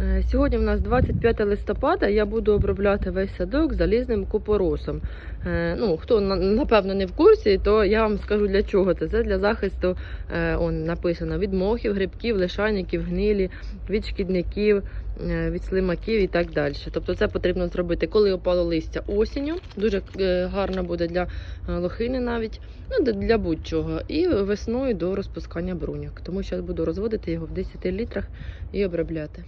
Е, сьогодні в нас 25 листопада. Я буду обробляти весь садок залізним купоросом. Е, ну, хто напевно не в курсі, то я вам скажу для чого це. Це для захисту е, он, написано від мохів, грибків, лишайників, гнилі, від шкідників, від слимаків і так далі. Тобто це потрібно зробити, коли опало листя осінню. Дуже гарно буде для лохини навіть, ну для будь-чого. І весною до розпускання бруньок. Тому що я буду розводити його в 10 літрах і обробляти.